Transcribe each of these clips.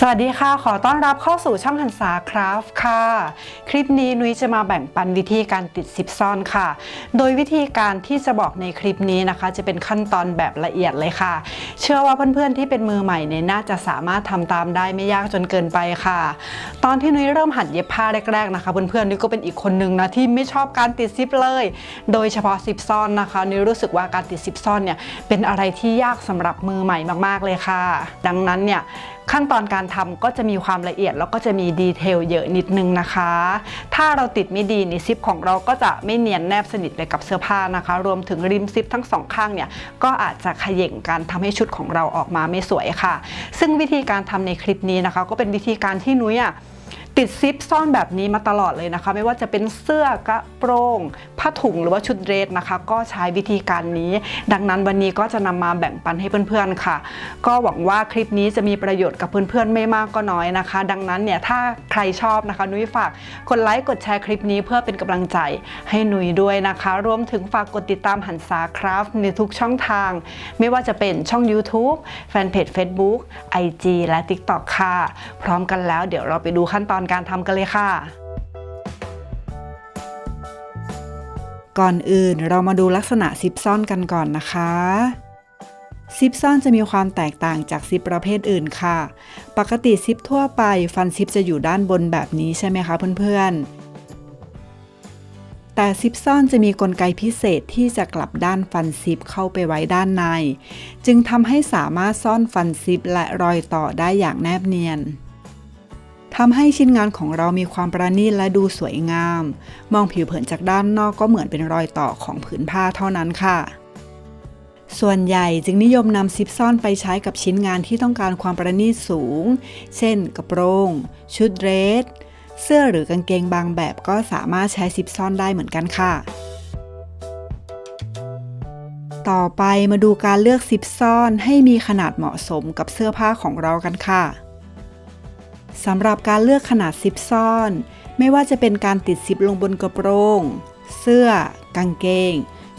สวัสดีค่ะ ขอต้อนรับเข้าสู่ช่องหันษาคราฟค่ะ คลิปนี้นุ้ยจะมาแบ่งปันวิธีการติดซิปซ่อนค่ะ โดยวิธีการที่จะบอกในคลิปนี้นะคะ จะเป็นขั้นตอนแบบละเอียดเลยค่ะ เชื่อว่าเพื่อนๆที่เป็นมือใหม่เนี่ยน่าจะสามารถทำตามได้ไม่ยากจนเกินไปค่ะ ตอนที่นุ้ยเริ่มหัดเย็บผ้าแรกๆนะคะ เพื่อนๆนุ้ยก็เป็นอีกคนนึงนะที่ไม่ชอบการติดซิปเลย โดยเฉพาะซิปซ่อนนะคะนุ้ยรู้สึกว่าการติดซิปซ่อนเนี่ยเป็นอะไรที่ยากสำหรับมือใหม่มากๆเลยค่ะ ดังนั้นเนี่ย ขั้นตอนการทำก็จะมีความละเอียด แล้วก็จะมีดีเทลเยอะนิดนึงนะคะ ถ้าเราติดไม่ดีในซิปของเราก็จะไม่เนียนแนบสนิทเลยกับเสื้อผ้านะคะ รวมถึงริมซิปทั้งสองข้างเนี่ยก็อาจจะขย่งการทำให้ชุดของเราออกมาไม่สวยค่ะ ซึ่งวิธีการทำในคลิปนี้นะคะ ก็เป็นวิธีการที่นุ้ยอะ ติดซิปซ่อนแบบนี้มาตลอดเลยนะคะ ไม่ว่าจะเป็นเสื้อกระโปรงผ้าถุงหรือว่าชุดเดรสนะคะ ก็ใช้วิธีการนี้ ดังนั้นวันนี้ก็จะนำมาแบ่งปันให้เพื่อนๆค่ะ ก็หวังว่าคลิปนี้จะมีประโยชน์กับเพื่อนๆไม่มากก็น้อยนะคะ ดังนั้นเนี่ยถ้าใครชอบนะคะนุ้ยฝากกดไลค์กดแชร์คลิปนี้เพื่อเป็นกำลังใจให้นุ้ยด้วยนะคะ รวมถึงฝากกดติดตามหันษาคราฟในทุกช่องทาง ไม่ว่าจะเป็นช่อง YouTube แฟนเพจ Facebook IG และ TikTok ค่ะ พร้อมกันแล้วเดี๋ยวเราไปดูขั้นตอนการทำกันเลยค่ะ ก่อนอื่นเรามาดูลักษณะซิปซ่อนกันก่อนนะคะซิปซ่อนจะมีความแตกต่างจากซิปประเภทอื่นค่ะ ปกติซิปทั่วไปฟันซิปจะอยู่ด้านบนแบบนี้ใช่ไหมคะเพื่อนๆ แต่ซิปซ่อนจะมีกลไกพิเศษที่จะกลับด้านฟันซิปเข้าไปไว้ด้านใน จึงทำให้สามารถซ่อนฟันซิปและรอยต่อได้อย่างแนบเนียน ทำให้ชิ้นงานของเรามีความประณีตและดูสวยงาม มองผิวเผินจากด้านนอกก็เหมือนเป็นรอยต่อของผืนผ้าเท่านั้นค่ะ ส่วนใหญ่จึงนิยมนำซิปซ่อนไปใช้กับชิ้นงานที่ต้องการความประณีตสูง เช่น กระโปรง ชุดเดรส เสื้อหรือกางเกงบางแบบก็สามารถใช้ซิปซ่อนได้เหมือนกันค่ะต่อไปมาดูการเลือกซิปซ่อนให้มีขนาดเหมาะสมกับเสื้อผ้าของเรากันค่ะ สำหรับการเลือกขนาดซิปซ่อน ไม่ว่าจะเป็นการติดซิปลงบนกระโปรง เสื้อ กางเกง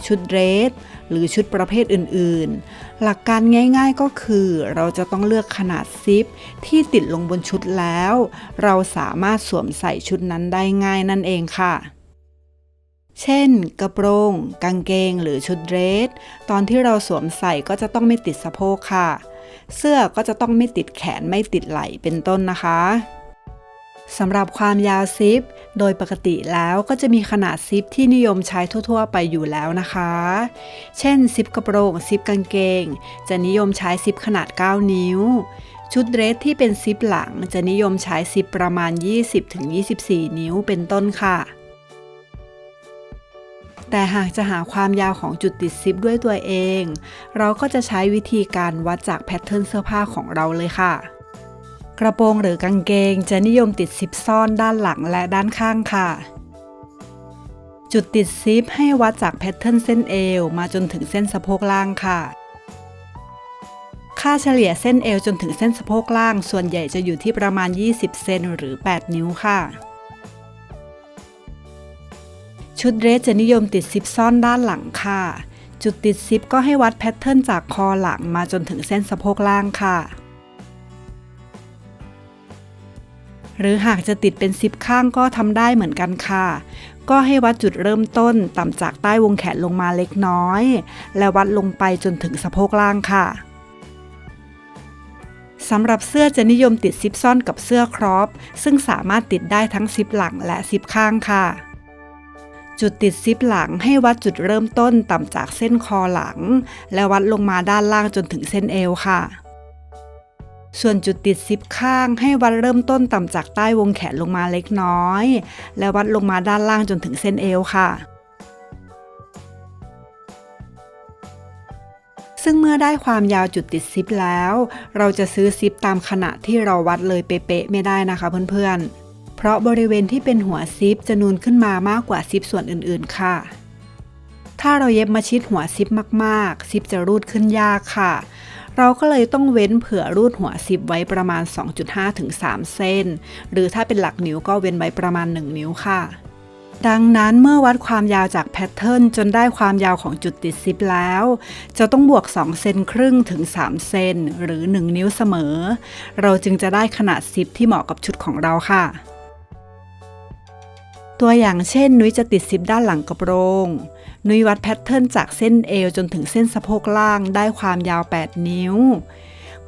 ชุดเดรส หรือชุดประเภทอื่นๆ หลักการง่ายๆก็คือ เราจะต้องเลือกขนาดซิปที่ติดลงบนชุดแล้ว เราสามารถสวมใส่ชุดนั้นได้ง่ายนั่นเองค่ะเช่น กระโปรง กางเกง หรือชุดเดรส ตอนที่เราสวมใส่ก็จะต้องไม่ติดสะโพกค่ะ เสื้อก็จะต้องไม่ติดแขนไม่ติดไหล่เป็นต้นนะคะสำหรับความยาวซิป โดยปกติแล้วก็จะมีขนาดซิปที่นิยมใช้ทั่ว ๆ ไปอยู่แล้วนะคะ เช่นซิปกระโปรงซิปกางเกง จะนิยมใช้ซิปขนาด 9 นิ้ว ชุดเดรสที่เป็นซิปหลังจะนิยมใช้ซิปประมาณ 20-24 นิ้วเป็นต้นค่ะ แต่หากจะหาความยาวของจุดติดซิปด้วยตัวเอง เราก็จะใช้วิธีการวัดจากแพทเทิร์นเสื้อผ้าของเราเลยค่ะ กระโปรงหรือกางเกงจะนิยมติดซิปซ่อนด้านหลังและด้านข้างค่ะ จุดติดซิปให้วัดจากแพทเทิร์นเส้นเอวมาจนถึงเส้นสะโพกล่างค่ะ ค่าเฉลี่ยเส้นเอวจนถึงเส้นสะโพกล่าง ส่วนใหญ่จะอยู่ที่ประมาณ 20 เซนหรือ 8 นิ้วค่ะ ชุดเดรสจะนิยมติดซิปซ่อนด้านหลังค่ะ จุดติดซิปก็ให้วัดแพทเทิร์นจากคอหลังมาจนถึงเส้นสะโพกล่างค่ะ หรือหากจะติดเป็นซิปข้างก็ทำได้เหมือนกันค่ะ ก็ให้วัดจุดเริ่มต้นต่ำจากใต้วงแขนลงมาเล็กน้อย และวัดลงไปจนถึงสะโพกล่างค่ะสำหรับเสื้อจะนิยมติดซิปซ่อนกับเสื้อครอป ซึ่งสามารถติดได้ทั้งซิปหลังและซิปข้างค่ะ จุดติดซิปหลังให้วัดจุดเริ่มต้นต่ำจากเส้นคอหลัง และวัดลงมาด้านล่างจนถึงเส้นเอวค่ะ ส่วนจุดติดซิปข้างให้วัดเริ่มต้นต่ำจากใต้วงแขนลงมาเล็กน้อย และวัดลงมาด้านล่างจนถึงเส้นเอวค่ะซึ่งเมื่อได้ความยาวจุดติดซิปแล้ว เราจะซื้อซิปตามขนาดที่เราวัดเลยเป๊ะๆไม่ได้นะคะเพื่อนๆ เพราะบริเวณที่เป็นหัวซิปจะนูนขึ้นมามากกว่าซิปส่วนอื่นๆค่ะ ถ้าเราเย็บมาชิดหัวซิปมากๆ ซิปจะรูดขึ้นยากค่ะ เราก็เลยต้องเว้นเผื่อรูดหัวซิปไว้ประมาณ 2.5ถึง3เส้นหรือถ้าเป็นหลักนิ้วก็เว้นไว้ประมาณ 1 นิ้วค่ะดังนั้นเมื่อวัดความยาวจากแพทเทิร์นจนได้ความยาวของจุดติดซิปแล้ว จะต้องบวก 2 เซนครึ่งถึง 3 เซนหรือ 1 นิ้วเสมอ เราจึงจะได้ขนาดซิปที่เหมาะกับชุดของเราค่ะ ตัวอย่างเช่น นุ้ยจะติดซิปด้านหลังกระโปรง นุ้ยวัดแพทเทิร์นจากเส้นเอวจนถึงเส้นสะโพกล่างได้ความยาว 8 นิ้ว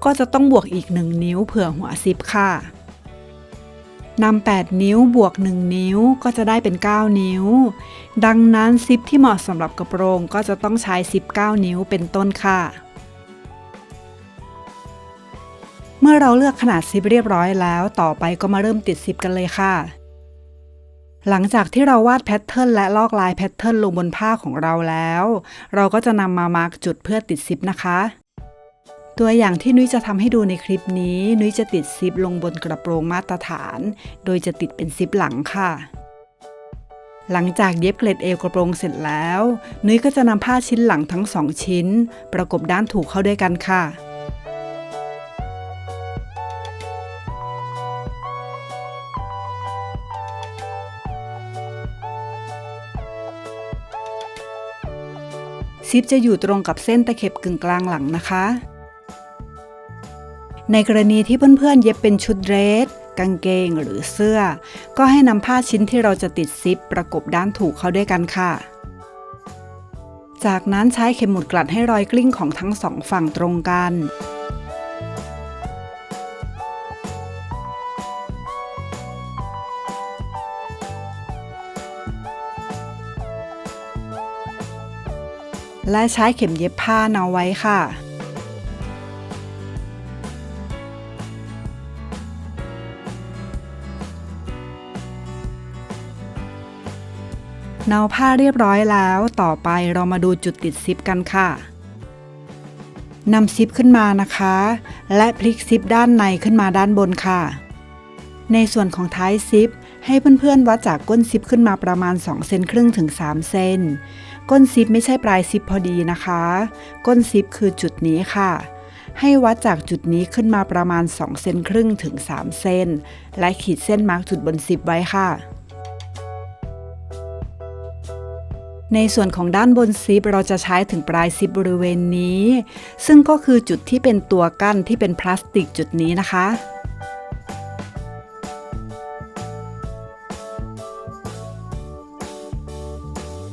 ก็จะต้องบวกอีก 1 นิ้วเผื่อหัวซิปค่ะนำ8 นิ้วบวก 1 นิ้วก็จะได้เป็น 9 นิ้ว ดังนั้นซิปที่เหมาะสำหรับกระโปรงก็จะต้องใช้ซิป 9 นิ้วเป็นต้นค่ะ เมื่อเราเลือกขนาดซิปเรียบร้อยแล้ว ต่อไปก็มาเริ่มติดซิปกันเลยค่ะ หลังจากที่เราวาดแพทเทิร์นและลอกลายแพทเทิร์นลงบนผ้าของเราแล้ว เราก็จะนำมามาร์กจุดเพื่อติดซิปนะคะ ตัวอย่างที่นุ้ยจะทำให้ดูในคลิปนี้ นุ้ยจะติดซิปลงบนกระโปรงมาตรฐาน โดยจะติดเป็นซิปหลังค่ะ หลังจากเย็บเกล็ดเอวกระโปรงเสร็จแล้ว นุ้ยก็จะนำผ้าชิ้นหลังทั้งสองชิ้น ประกบด้านถูกเข้าด้วยกันค่ะ ซิปจะอยู่ตรงกับเส้นตะเข็บกึ่งกลางหลังนะคะ ในกรณีที่เพื่อนๆเย็บเป็นชุดเดรสกางเกงหรือเสื้อ ก็ให้นำผ้าชิ้นที่เราจะติดซิปประกบด้านถูกเข้าด้วยกันค่ะ จากนั้นใช้เข็มหมุดกลัดให้รอยกลิ้งของทั้งสองฝั่งตรงกัน และใช้เข็มเย็บผ้าเนาไว้ค่ะเนาผ้าเรียบร้อยแล้ว ต่อไปเรามาดูจุดติดซิปกันค่ะนำซิปขึ้นมานะคะ และพลิกซิปด้านในขึ้นมาด้านบนค่ะ ในส่วนของท้ายซิป ให้เพื่อนๆวัดจากก้นซิปขึ้นมาประมาณ 2 เซนครึ่งถึง 3 เซน ก้นซิปไม่ใช่ปลายซิปพอดีนะคะ ก้นซิปคือจุดนี้ค่ะ ให้วัดจากจุดนี้ขึ้นมาประมาณ 2 เซนครึ่งถึง 3 เซน และขีดเส้นมาร์กจุดบนซิปไว้ค่ะในส่วนของด้านบนซิปเราจะใช้ถึงปลายซิปบริเวณนี้ ซึ่งก็คือจุดที่เป็นตัวกั้นที่เป็นพลาสติกจุดนี้นะคะ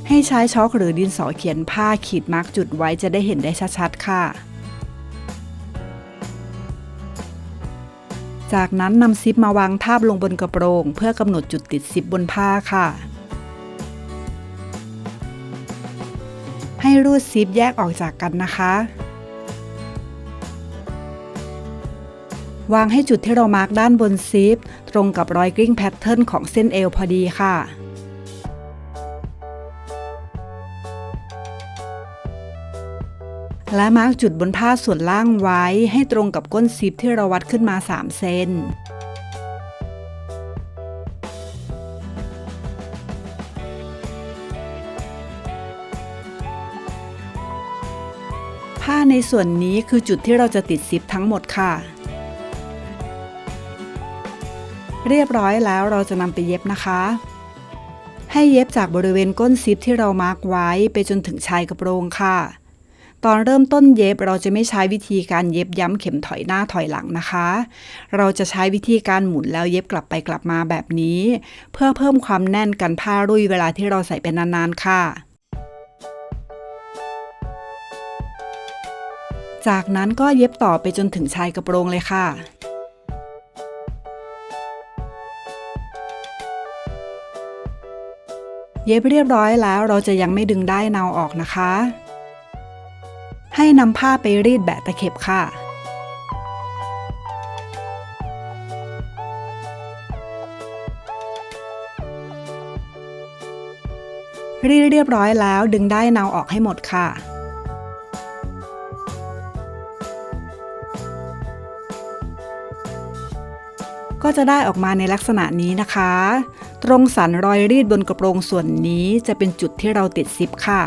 ให้ใช้ช็อคหรือดินสอเขียนผ้าขีดมาร์กจุดไว้จะได้เห็นได้ชัดๆ ค่ะ จากนั้นนำซิปมาวางทาบลงบนกระโปรง เพื่อกำหนดจุดติดซิปบนผ้าค่ะ ให้รูดซิปแยกออกจากกันนะคะวางให้จุดที่เรามาร์กด้านบนซิป ตรงกับรอยกลิ้งแพทเทิร์นของเส้นเอวพอดีค่ะ และมาร์กจุดบนผ้าส่วนล่างไว้ให้ตรงกับก้นซิปที่เราวัดขึ้นมา 3 เซนผ้าในส่วนนี้คือจุดที่เราจะติดซิปทั้งหมดค่ะ เรียบร้อยแล้วเราจะนำไปเย็บนะคะ ให้เย็บจากบริเวณก้นซิปที่เรามาร์กไว้ไปจนถึงชายกระโปรงค่ะ ตอนเริ่มต้นเย็บเราจะไม่ใช้วิธีการเย็บย้ำเข็มถอยหน้าถอยหลังนะคะ เราจะใช้วิธีการหมุนแล้วเย็บกลับไปกลับมาแบบนี้ เพื่อเพิ่มความแน่นกันผ้ารุ่ยเวลาที่เราใส่เป็นนานๆค่ะจากนั้นก็เย็บต่อไปจนถึงชายกระโปรงเลยค่ะ เย็บเรียบร้อยแล้วเราจะยังไม่ดึงได้เนาออกนะคะ ให้นำผ้าไปรีดแบะตะเข็บค่ะ รีดเรียบร้อยแล้วดึงได้เนาออกให้หมดค่ะก็จะได้ออกมาในลักษณะนี้นะคะ ตรงสันรอยรีดบนกระโปรงส่วนนี้จะเป็นจุดที่เราติดซิปค่ะ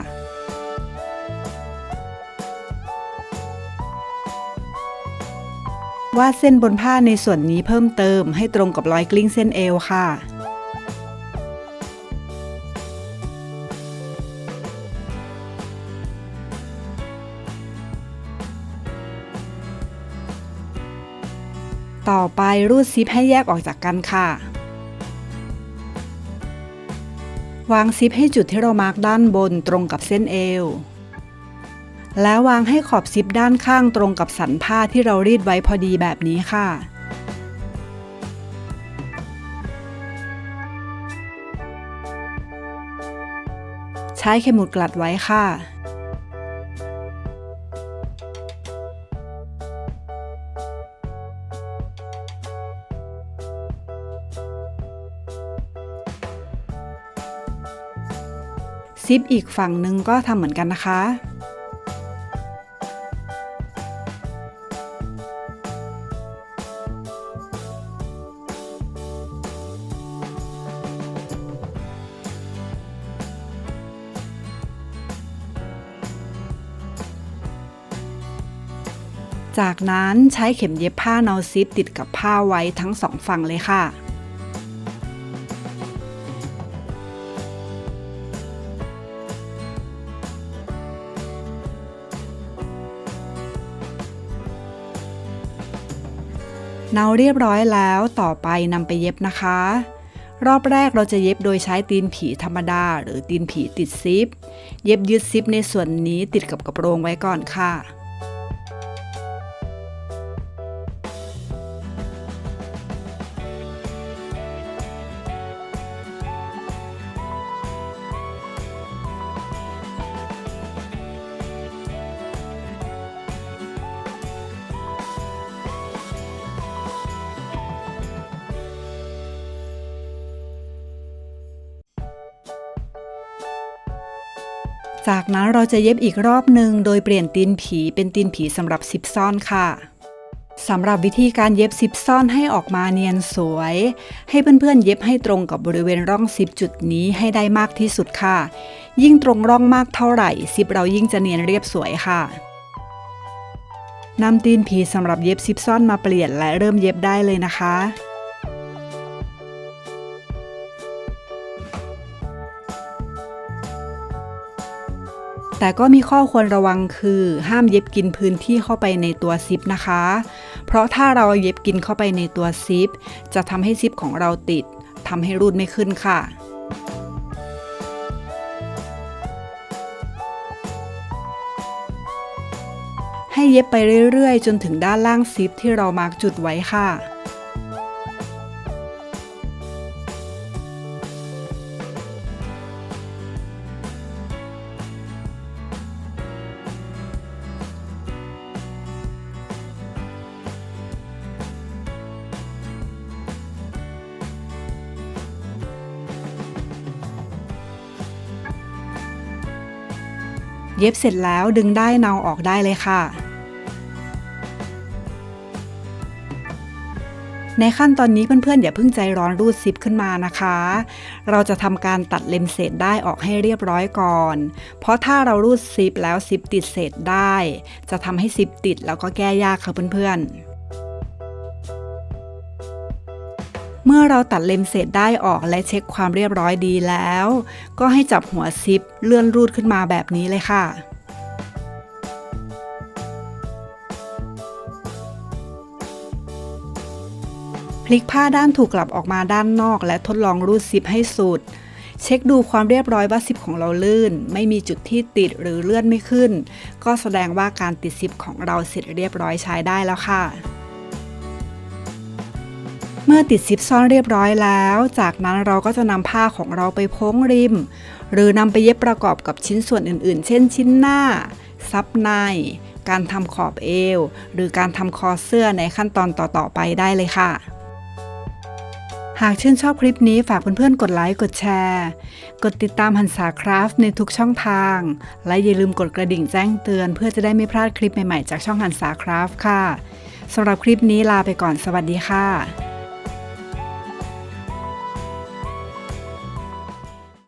วาดเส้นบนผ้าในส่วนนี้เพิ่มเติมให้ตรงกับรอยกลิ้งเส้นเอวค่ะ ต่อไปรูดซิปให้แยกออกจากกันค่ะ วางซิปให้จุดที่เรามาร์กด้านบนตรงกับเส้นเอว แล้ววางให้ขอบซิปด้านข้างตรงกับสันผ้าที่เรารีดไว้พอดีแบบนี้ค่ะ ใช้เข็มหมุดกลัดไว้ค่ะซิปอีกฝั่งหนึ่งก็ทำเหมือนกันนะคะ จากนั้นใช้เข็มเย็บผ้านาซิปติดกับผ้าไว้ทั้งสองฝั่งเลยค่ะเนาเรียบร้อยแล้วต่อไปนำไปเย็บนะคะ รอบแรกเราจะเย็บโดยใช้ตีนผีธรรมดา หรือตีนผีติดซิป เย็บยึดซิปในส่วนนี้ติดกับกระโปรงไว้ก่อนค่ะ จากนั้นเราจะเย็บอีกรอบหนึ่งโดยเปลี่ยนตีนผีเป็นตีนผีสำหรับซิปซ่อนค่ะสำหรับวิธีการเย็บซิปซ่อนให้ออกมาเนียนสวย ให้เพื่อนๆเย็บให้ตรงกับบริเวณร่องซิปจุดนี้ให้ได้มากที่สุดค่ะ ยิ่งตรงร่องมากเท่าไหร่ซิปเรายิ่งจะเนียนเรียบสวยค่ะนำตีนผีสำหรับเย็บซิปซ่อนมาเปลี่ยนและเริ่มเย็บได้เลยนะคะ แต่ก็มีข้อควรระวังคือห้ามเย็บกินพื้นที่เข้าไปในตัวซิปนะคะ เพราะถ้าเราเย็บกินเข้าไปในตัวซิป จะทำให้ซิปของเราติดทำให้รูดไม่ขึ้นค่ะให้เย็บไปเรื่อยๆ จนถึงด้านล่างซิปที่เรามาร์กจุดไว้ค่ะ เย็บเสร็จแล้วดึงได้เนาออกได้เลยค่ะ ในขั้นตอนนี้เพื่อนๆอย่าเพิ่งใจร้อนรูดซิปขึ้นมานะคะ เราจะทำการตัดเล็มเศษได้ออกให้เรียบร้อยก่อน เพราะถ้าเรารูดซิปแล้วซิปติดเศษได้ จะทำให้ซิปติดแล้วก็แก้ยากค่ะเพื่อนๆ มื่อเราตัดเล็มเศษได้ออกและเช็คความเรียบร้อยดีแล้ว ก็ให้จับหัวซิปเลื่อนรูดขึ้นมาแบบนี้เลยค่ะพลิกผ้าด้านถูกกลับออกมาด้านนอก และทดลองรูดซิปให้สุด เช็คดูความเรียบร้อยว่าซิปของเราลื่น ไม่มีจุดที่ติดหรือเลื่อนไม่ขึ้น ก็แสดงว่าการติดซิปของเราเสร็จเรียบร้อยใช้ได้แล้วค่ะ มื่อติดซิปซ่อนเรียบร้อยแล้ว จากนั้นเราก็จะนำผ้าของเราไปโพ้งริม หรือนำไปเย็บประกอบกับชิ้นส่วนอื่นๆ เช่นชิ้นหน้า ซับใน การทำขอบเอว หรือการทำคอเสื้อในขั้นตอนต่อๆไปได้เลยค่ะ หากชื่นชอบคลิปนี้ฝากเพื่อนๆ กดไลค์ กดแชร์ กดติดตามหันษาคราฟในทุกช่องทาง และอย่าลืมกดกระดิ่งแจ้งเตือน เพื่อจะได้ไม่พลาดคลิปใหม่ๆ จากช่องหันษาคราฟค่ะสำหรับคลิปนี้ลาไปก่อนสวัสดีค่ะ